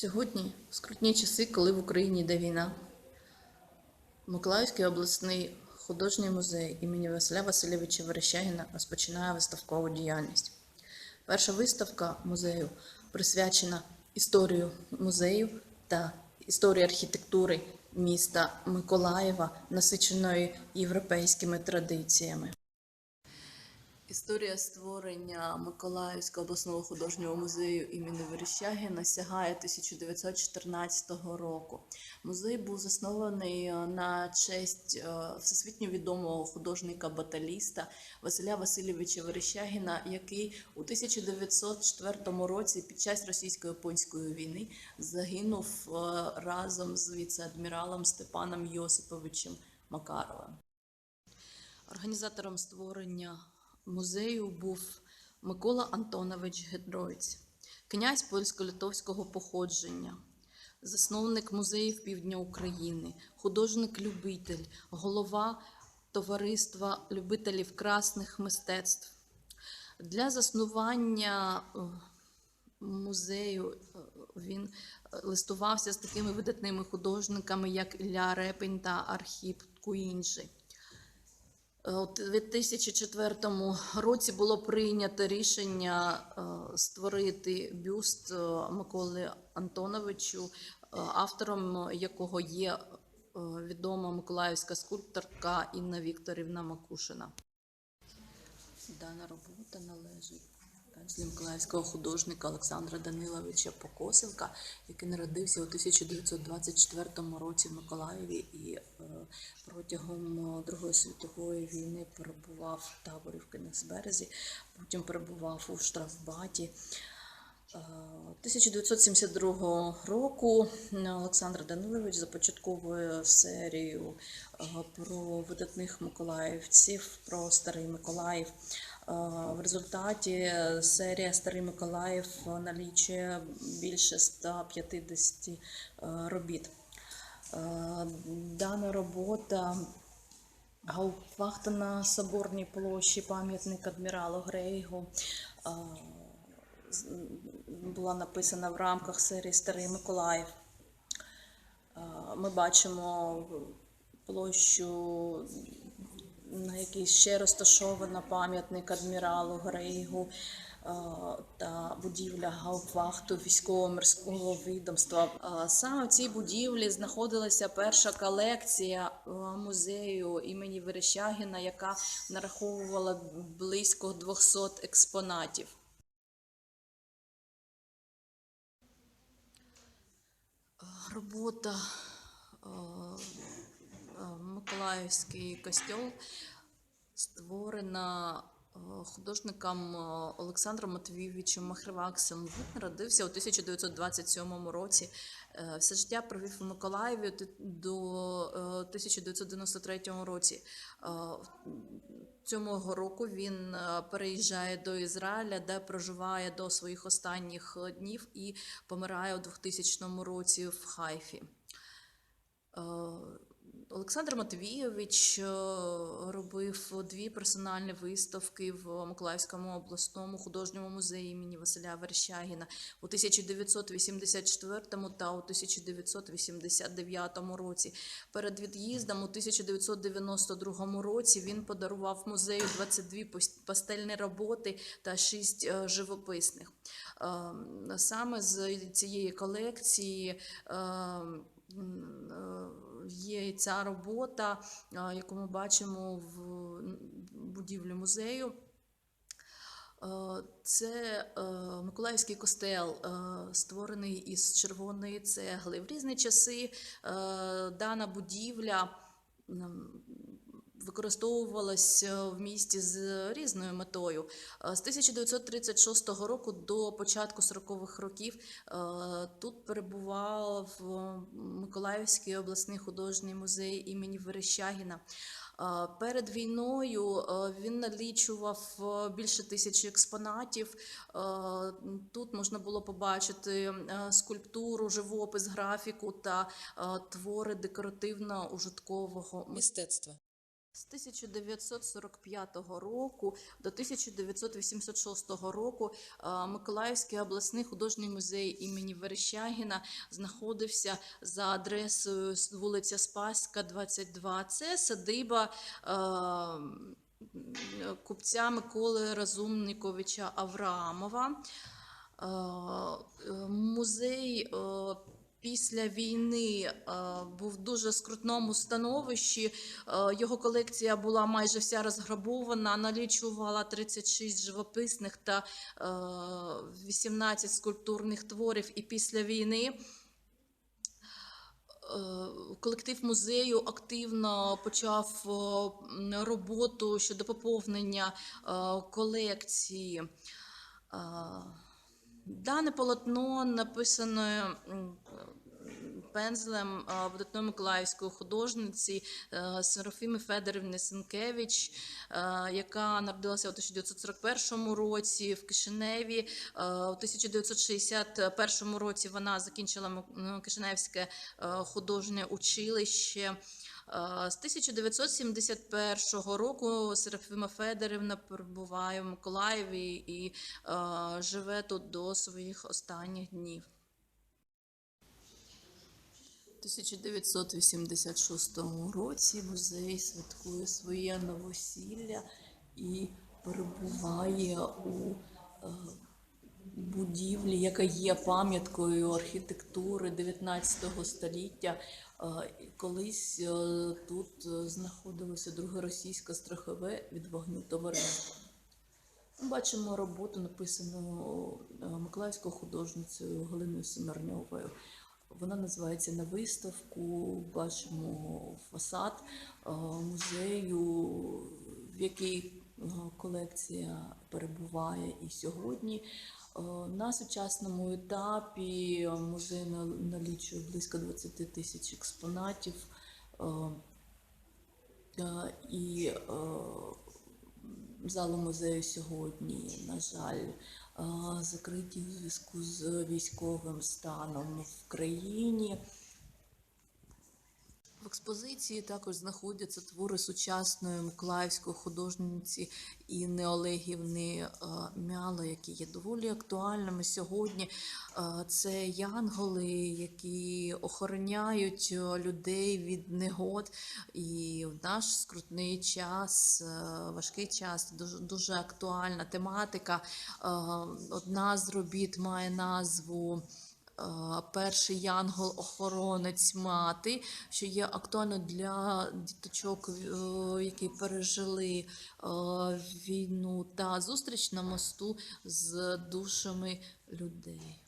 Сьогодні скрутні часи, коли в Україні йде війна, Миколаївський обласний художній музей імені Василя Васильовича Верещагіна розпочинає виставкову діяльність. Перша виставка музею присвячена історію музею та історії архітектури міста Миколаєва, насиченої європейськими традиціями. Історія створення Миколаївського обласного художнього музею імені Верещагіна сягає 1914 року. Музей був заснований е, на честь е, всесвітньо відомого художника-баталіста Василя Васильовича Верещагіна, який у 1904 році під час російсько-японської війни загинув е, разом з віце-адміралом Степаном Йосиповичем Макаровим. Організатором створення музею був Микола Антонович Гедроїць, князь польсько-литовського походження, засновник музеїв Півдня України, художник-любитель, голова товариства любителів красних мистецтв. Для заснування е, музею е, він е, листувався з такими видатними художниками, як Ілля Репін та Архіп Куінджи. Е, У 2004 році було прийнято рішення е, створити бюст е, Миколи Антоновичу, автором якого є відома миколаївська скульпторка Інна Вікторівна Макушина. Дана робота належить пензлі миколаївського художника Олександра Даниловича Покосенка, який народився у 1924 році в Миколаєві і е, протягом е, Другої світової війни перебував в таборі в Кенігсберезі, потім перебував у штрафбаті. Е, 1972 року Олександр Данилович започатковує серію е, про видатних миколаївців, про старий Миколаїв. Е, В результаті серія Старий Миколаїв налічує більше 150 е, робіт. Е, Дана робота Гауптвахта на Соборній площі, пам'ятник адміралу Грейгу. е, була написана в рамках серії Старий Миколаїв. Е, Ми бачимо площу, на якій ще розташована пам'ятник адміралу Грейгу е, та будівля Гауптвахту військово-морського відомства. Е, Саме в цій будівлі знаходилася перша колекція е, музею імені Верещагіна, яка нараховувала близько 200 експонатів. робота Миколаївський костьол створена е, художником е, Олександром Матвійовичем Махриваксом. Він народився у 1927 році. Е, Все життя провів у Миколаєві до е, 1993 році. Цього року він переїжджає до Ізраїля, де проживає до своїх останніх днів і помирає у 2000 році в Хайфі. Олександр Матвійович е, робив дві персональні виставки в Миколаївському обласному художньому музеї імені Василя Верещагіна у 1984 та у 1989 році. Перед від'їздом у 1992 році він подарував музею 22 пастельні роботи та 6 е, живописних. Е, Саме з цієї колекції є і ця робота, яку ми бачимо в будівлі музею. Е, Це е, Миколаївський костел, е, створений із червоної цегли. В різні часи дана будівля м, використовувалась в місті з різною метою. Е, З 1936 року до початку 40-х років е, тут перебував е, Миколаївський обласний художній музей імені Верещагіна. Е, Перед війною е, він налічував е, більше тисячі експонатів. Е, Тут можна було побачити е, скульптуру, живопис, графіку та е, твори декоративно-ужиткового мистецтва. З 1945 року до 1986 року е, Миколаївський обласний художній музей імені Верещагіна знаходився за адресою вулиця Спаська, 22. Це садиба е, купця Миколи Разумниковича Авраамова. Е, Музей після війни е, був в дуже скрутному становищі. Е, Його колекція була майже вся розграбована, налічувала 36 живописних та е, 18 скульптурних творів. І після війни е, колектив музею активно почав е, роботу щодо поповнення е, колекції. Дане полотно написано пензлем е, видатної миколаївської художниці е, Серафіми Федорівни Сенкевич, е, яка народилася у 1941 році в Кишиневі. У 1961 році вона закінчила М- Кишиневське художнє училище. З 1971 року Серафіма Федорівна перебуває в Миколаєві і живе тут до своїх останніх днів. У 1986 році музей святкує своє новосілля і перебуває у е, будівлі, яка є пам'яткою архітектури 19 століття. Е, Колись е, тут знаходилося друге російське страхове від вогню товариство. Ми Бачимо роботу, написану миколаївською художницею Галиною Семерньовою. Вона називається на виставку. Бачимо фасад е, музею, в якій е, колекція перебуває і сьогодні. Е, На сучасному етапі музей налічує близько 20 тисяч експонатів. І е, музею сьогодні, на жаль, закриті в зв'язку з військовим станом в країні. Експозиції також знаходяться твори сучасної миколаївської художниці Інни Олегівни е, Мяла, які є доволі актуальними сьогодні. Е, Це янголи, які охороняють людей від негод. І в наш скрутний час, е, важкий час, дуже, дуже актуальна тематика. Одна з робіт має назву. Е, Перший янгол-охоронець мати, що є актуально для діточок, е, які пережили е, війну, та зустріч на мосту з душами людей.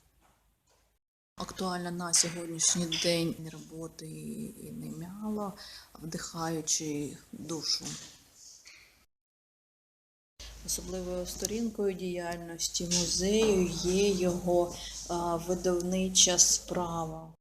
Актуальна на сьогоднішній день роботи і не мяло, вдихаючи душу. Особливою сторінкою діяльності музею є його видавнича справа.